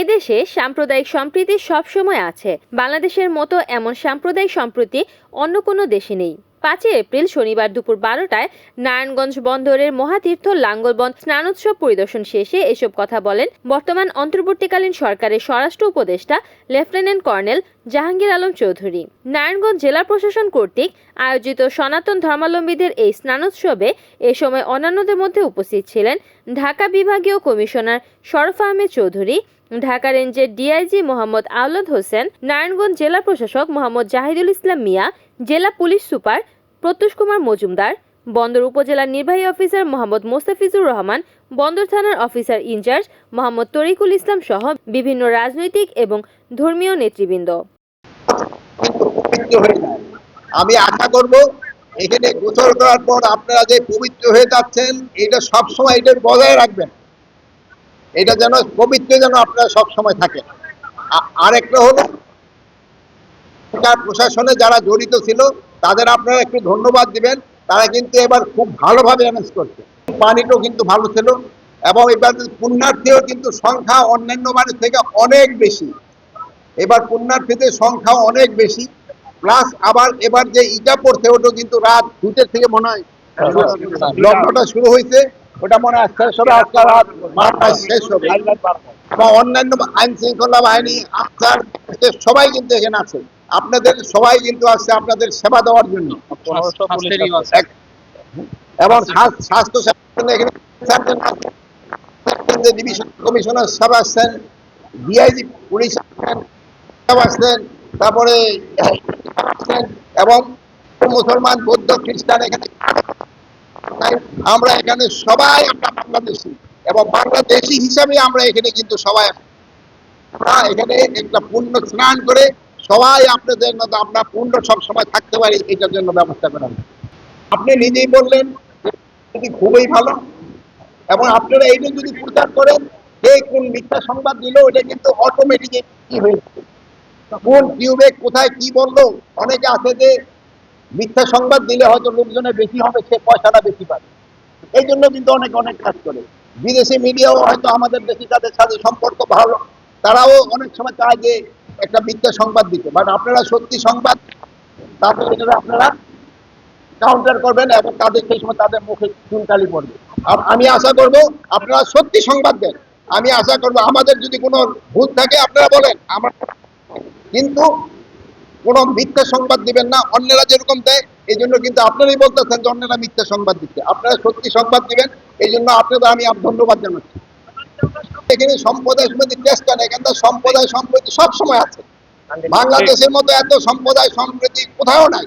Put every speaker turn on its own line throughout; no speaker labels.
এদেশে সাম্প্রদায়িক সম্প্রীতি সবসময় আছে। বাংলাদেশের মতো এমন সাম্প্রদায়িক সম্প্রীতি অন্য কোনো দেশে নেই। পাঁচই এপ্রিল শনিবার দুপুর বারোটায় নারায়ণগঞ্জ বন্দরের মহাতীর্থ লাঙ্গলবন্দ স্নানোৎসব পরিদর্শন শেষে এসব কথা বলেন বর্তমান অন্তর্বর্তীকালীন সরকারের স্বরাষ্ট্র উপদেষ্টা লেফটেন্যান্ট কর্নেল জাহাঙ্গীর আলম চৌধুরী। নারায়ণগঞ্জ জেলা প্রশাসন কর্তৃক আয়োজিত সনাতন ধর্মাবলম্বীদের এই স্নানোৎসবে এ সময় অন্যান্যদের মধ্যে উপস্থিত ছিলেন ঢাকা বিভাগীয় কমিশনার শরফ আহমেদ চৌধুরী ঢাকা রেঞ্জের ডিআইজি মোহাম্মদ আওলাদ হোসেন, নারায়ণগঞ্জ জেলা প্রশাসক মোহাম্মদ জাহিদুল ইসলাম মিয়া, জেলা পুলিশ সুপার প্রত্যুষ কুমার মজুমদার, বন্দর উপজেলার নির্বাহী অফিসার মোহাম্মদ মোস্তাফিজুর রহমান, বন্দর থানার officer in charge Mohammad Tarikul Islam সহ বিভিন্ন রাজনৈতিক এবং ধর্মীয় নেতৃবৃন্দ।
আমি আশা করব এখানে গোসল করার পর আপনারা যে পবিত্র হয়ে যাচ্ছেন, এটা সব সময় এটা বজায় রাখবেন। এটা যেন পবিত্র যেন আপনার সব সময় থাকে আরেকটা হলো সরকার প্রশাসনে যারা জড়িত ছিল তাদের আপনারা একটু ধন্যবাদ দিবেন। তারা কিন্তু এবার খুব ভালোভাবে ম্যানেজ করছে। পানিটাও কিন্তু ভালো ছিল এবং এবার পুণ্যার্থীও কিন্তু সংখ্যা অন্যান্য বাড়ির থেকে অনেক বেশি। এবার পুণ্যার্থীদের সংখ্যা অনেক বেশি। প্লাস আবার এবার যে ইটা পড়ছে ওটা কিন্তু রাত দুটের থেকে মনে হয়। লগ্নটা শুরু হয়েছে। ওটা মনে হয় শেষ হবে, আজকে রাত বারোটায় শেষ হবে। এবং অন্যান্য আইন শৃঙ্খলা বাহিনী, আফসার সবাই কিন্তু এখানে আছে। আপনাদের সবাই কিন্তু আছে আপনাদের সেবা দেওয়ার জন্য। এবং স্বাস্থ- স্বাস্থ্য সেবার এখানে ডিভিশন কমিশনার সাহেব আসছেন, ডিআইজি পুলিশ আসছেন, তারপরে এবং মুসলমান, বৌদ্ধ, খ্রিস্টান এখানে আমরা এখানে সবাই আমরা বাংলাদেশি এবং বাংলাদেশি হিসাবে আমরা এখানে কিন্তু সবাই আমরা এখানে একটা পূর্ণ স্নান করে সবাই আপনাদের মতো আমরা পূর্ণ সব সময় থাকতে পারি, এটার জন্য ব্যবস্থা করা আপনি নিজেই বললেন এটি খুবই ভালো এবং আপনারা এইটা যদি প্রচার করেন, কে কোন মিথ্যা সংবাদ দিল ওটা কিন্তু অটোমেটিক কি হয়েছে কোন টিউবে কোথায় কি বলল, অনেকে আছে যে মিথ্যা সংবাদ দিলে হয়তো লোকজনের বেশি হবে, সে পয়সাটা বেশি পাবে। এই জন্য কিন্তু অনেক অনেক কাজ করে। বিদেশি মিডিয়াও হয়তো আমাদের দেশি তাদের সাথে সম্পর্ক ভালো, তারাও অনেক সময় চায় যে একটা মিথ্যা সংবাদ দিতে। বাট আপনারা সত্যি সংবাদ তাদের এটা আপনারা কাউন্টার করবেন এবং তাদের সেই সময় তাদের মুখে চুনকালি পড়বে। আর আমি আশা করব আপনারা সত্যি সংবাদ দেন। আমি আশা করব আমাদের যদি কোনো ভুল থাকে, আপনারা বলেন। আমার কিন্তু কোনো মিথ্যা সংবাদ দিবেন না, অন্যরা যেরকম দেয় এই জন্য কিন্তু আপনারাই বলতেছেন যে অন্যরা মিথ্যা সংবাদ দিচ্ছে। আপনারা সত্যি সংবাদ দিবেন এই জন্য আপনাদের আমি ধন্যবাদ জানাচ্ছি। এখানে সম্প্রদায় সমিতি চেষ্টা নেই এখানটা সম্প্রদায় সম্প্রীতি সব সময় আছে। বাংলাদেশের মতো এত সম্প্রদায় সম্প্রীতি কোথাও নাই।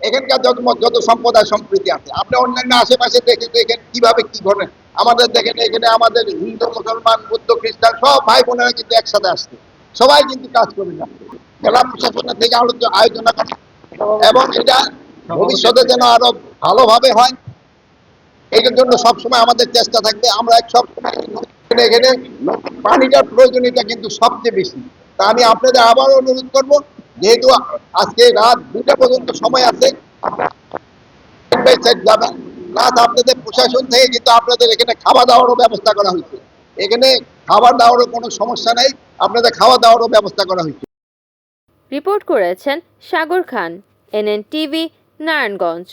এখানকার যত যত সম্প্রদায় সম্প্রীতি আছে, আপনি অন্যান্য আশেপাশে দেখে দেখেন কীভাবে কি ঘটে? আমাদের দেখেন এখানে আমাদের হিন্দু, মুসলমান, বুদ্ধ, খ্রিস্টান সব ভাই বোনেরা কিন্তু একসাথে আসছে। সবাই কিন্তু কাজ করে যাচ্ছে। জেলা প্রশাসনের থেকে আয়োজনা করে এবং এটা ভবিষ্যতে যেন আরও ভালোভাবে হয়, এটার জন্য সবসময় আমাদের চেষ্টা থাকবে। আমরা এক সবসময় এখানে পানিটার প্রয়োজনীয়তা কিন্তু সবচেয়ে বেশি। তা আমি আপনাদের আবারও অনুরোধ করব, যেহেতু আজকে রাত দুটা পর্যন্ত সময় আছে আপনাদের প্রশাসন থেকে কিন্তু আপনাদের এখানে খাওয়া দাওয়ারও ব্যবস্থা করা হয়েছে। এখানে খাবার দাওয়ারও কোনো সমস্যা নেই, আপনাদের খাওয়া দাওয়ারও ব্যবস্থা করা হয়েছে।
রিপোর্ট করেছেন সাগর খান এনএন টিভি নারায়ণগঞ্জ।